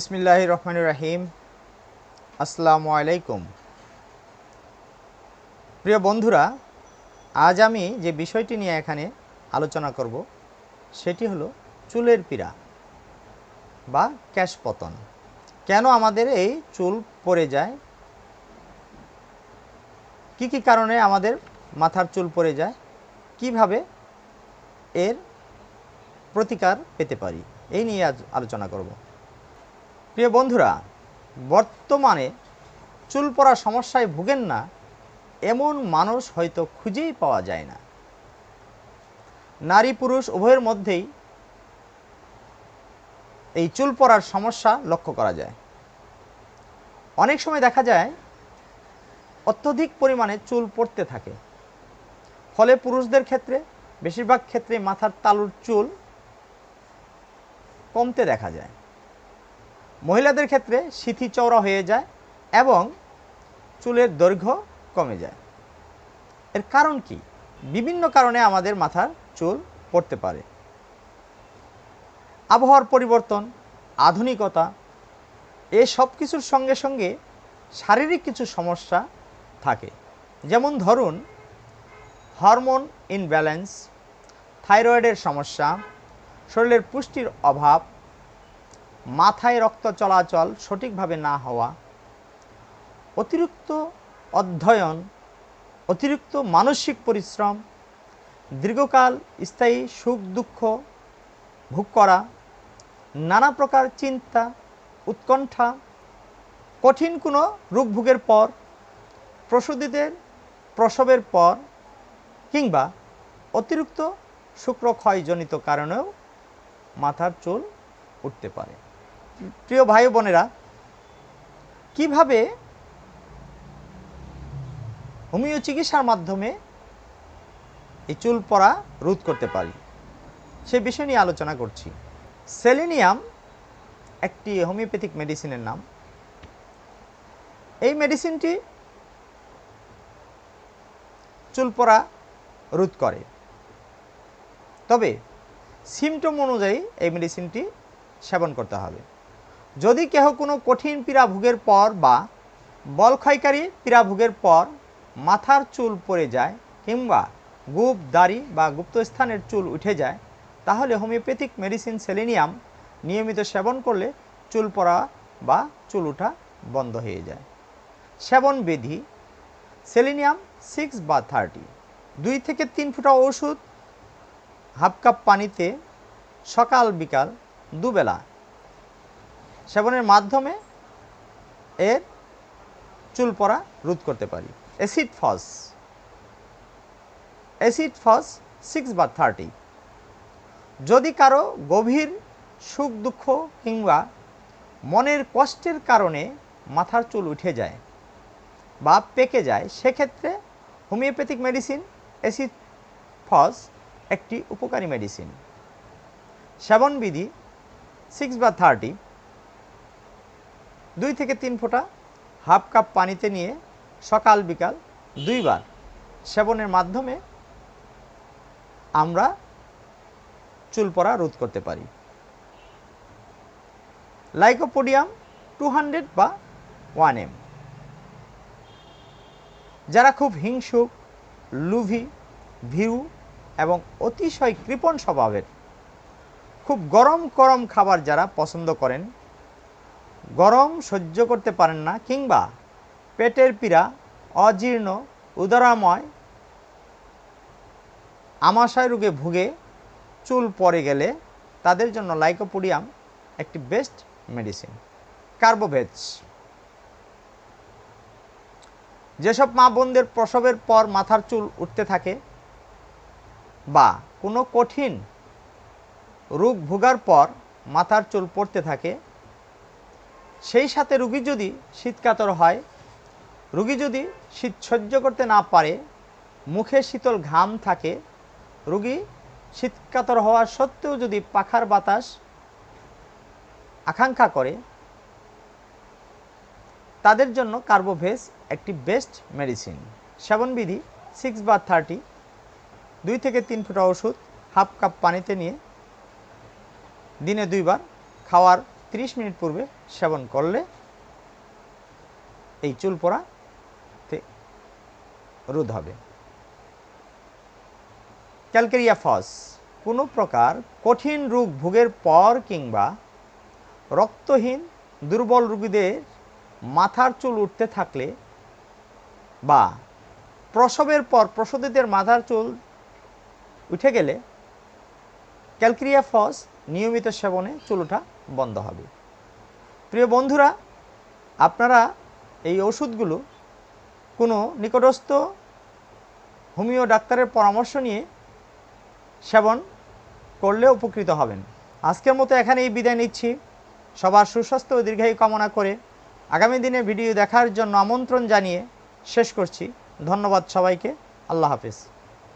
বিসমিল্লাহ রহমান রাহিম। আসসালামু আলাইকুম। প্রিয় বন্ধুরা, আজ আমি যে বিষয়টি নিয়ে এখানে আলোচনা করব, সেটি হলো চুলের পীড়া বা ক্যাশ পতন। কেন আমাদের এই চুল পড়ে যায়? কি কি কারণে আমাদের মাথার চুল পড়ে যায়? কীভাবে এর প্রতিকার পেতে পারি? এই নিয়ে আজ আলোচনা করব। প্রিয় বন্ধুরা, বর্তমানে চুল পড়া সমস্যায় ভুগেন না, এমন মানুষ হয়তো খুঁজেই পাওয়া যায় না। নারী পুরুষ উভয়ের মধ্যেই এই চুল পড়ার সমস্যা লক্ষ্য করা যায়। অনেক সময় দেখা যায়, অত্যধিক পরিমাণে চুল পড়তে থাকে। ফলে পুরুষদের ক্ষেত্রে, বেশিরভাগ ক্ষেত্রে মাথার তালুর চুল কমতে দেখা যায়। মহিলাদের ক্ষেত্রে সিথি চওড়া হয়ে যায় এবং চুলের দৈর্ঘ্য কমে যায়। এর কারণ কি? বিভিন্ন কারণে আমাদের মাথার চুল পড়তে পারে। আবহাওয়ার পরিবর্তন, আধুনিকতা, এ সব কিছুর সঙ্গে সঙ্গে শারীরিক কিছু সমস্যা থাকে। যেমন ধরুন, হরমোন ইনব্যালেন্স থাইরয়েডের সমস্যা, শরীরের পুষ্টির অভাব মাথায় রক্ত চলাচল সঠিকভাবে না হওয়া, অতিরিক্ত অধ্যয়ন, অতিরিক্ত মানসিক পরিশ্রম, দীর্ঘকাল স্থায়ী সুখ দুঃখ ভোগ করা, নানা প্রকার চিন্তা, উৎকণ্ঠা, কঠিন কোনো রোগ ভোগের পর, প্রসূতিদের প্রসবের পর, কিংবা অতিরিক্ত শুক্রক্ষয়জনিত কারণেও মাথার চুল উঠতে পারে। প্রিয় ভাই বোনেরা, কীভাবে হোমিও চিকিৎসার মাধ্যমে এই চুল পড়া রোধ করতে পারি? সে বিষয় নিয়ে আলোচনা করছি। সেলিনিয়াম একটি হোমিওপ্যাথিক মেডিসিনের নাম। এই মেডিসিনটি চুল পড়া রোধ করে। তবে সিমটম অনুযায়ী এই মেডিসিনটি সেবন করতে হবে। যদি কেহ কোনো কঠিন পীড়া ভোগের পর বা বল ক্ষয়কারী পীড়া ভোগের পর মাথার চুল পড়ে যায় কিংবা গুপ, দাড়ি বা গুপ্তস্থানের চুল উঠে যায়, তাহলে হোমিওপ্যাথিক মেডিসিন সেলিনিয়াম নিয়মিত সেবন করলে চুল পড়া বা চুল ওঠা বন্ধ হয়ে যায়। সেবন বিধি, সেলিনিয়াম সিক্স বা থার্টি দুই থেকে তিন ফুটা ওষুধ, হাফ কাপ পানিতে সকাল বিকাল দুবেলা সেবনের মাধ্যমে এর চুল পড়া রোধ করতে পারি। Acid phos. Acid phos six বা থার্টি যদি কারও গভীর সুখ, দুঃখ কিংবা মনের কষ্টের কারণে মাথার চুল উঠে যায় বা পেকে যায়, সেক্ষেত্রে হোমিওপ্যাথিক মেডিসিন, অ্যাসিড ফস একটি উপকারী মেডিসিন। সেবন বিধি সিক্স বা থার্টি দুই থেকে তিন ফোঁটা হাফ কাপ পানিতে নিয়ে সকাল, বিকাল দুইবার সেবনের মাধ্যমে আমরা চুল পড়া রোধ করতে পারি। লাইকোপোডিয়াম টু হান্ড্রেড বা ওয়ান এম। যারা খুব হিংসুক, লুভি ভিউ এবং অতিশয় কৃপণ স্বভাবের, খুব গরম গরম খাবার যারা পছন্দ করেন গরম সহ্য করতে পারেন না কিংবা পেটের পীড়া, অজীর্ণ, উদরাময়, আমাশয় রোগে ভুগে চুল পড়ে গেলে তাদের জন্য লাইকোপোডিয়াম একটি বেস্ট মেডিসিন। কার্বোভেজ। যেসব মা বোনদের প্রসবের পর মাথার চুল উঠতে থাকে বা কোনো কঠিন রোগ ভোগার পর মাথার চুল পড়তে থাকে সেই সাথে রুগী যদি শীতকাতর হয়, রুগী যদি শীত সহ্য করতে না পারে, মুখে শীতল ঘাম থাকে, রুগী শীতকাতর হওয়া সত্ত্বেও যদি পাখার বাতাস আকাঙ্ক্ষা করে, তাদের জন্য কার্বোভেজ একটি বেস্ট মেডিসিন। সেবনবিধি সিক্স বা থার্টি দুই থেকে তিন ফুটা ওষুধ, হাফ কাপ পানিতে নিয়ে দিনে দুইবার খাওয়ার 30 মিনিট পূর্বে সেবন করলে এই চুল পড়া রোধ হবে। ক্যালকেরিয়া ফস, কোনো প্রকার কঠিন রোগ ভোগের পর কিংবা রক্তহীন দুর্বল রোগীদের মাথার চুল উঠতে থাকলে বা প্রসবের পর প্রসূতিদের মাথার চুল উঠে গেলে ক্যালকেরিয়া ফস নিয়মিত সেবনে চুল ওঠা বন্ধ হবে। প্রিয় বন্ধুরা, আপনারা এই ওষুধগুলো কোনো নিকটস্থ হোমিও ডাক্তারের পরামর্শ নিয়ে সেবন করলে উপকৃত হবেন। আজকের মতো এখানেই বিদায় নিচ্ছি। সবার সুস্বাস্থ্য ও দীর্ঘায়ু কামনা করে আগামী দিনে ভিডিও দেখার জন্য আমন্ত্রণ জানিয়ে শেষ করছি। ধন্যবাদ সবাইকে। আল্লাহ হাফিজ।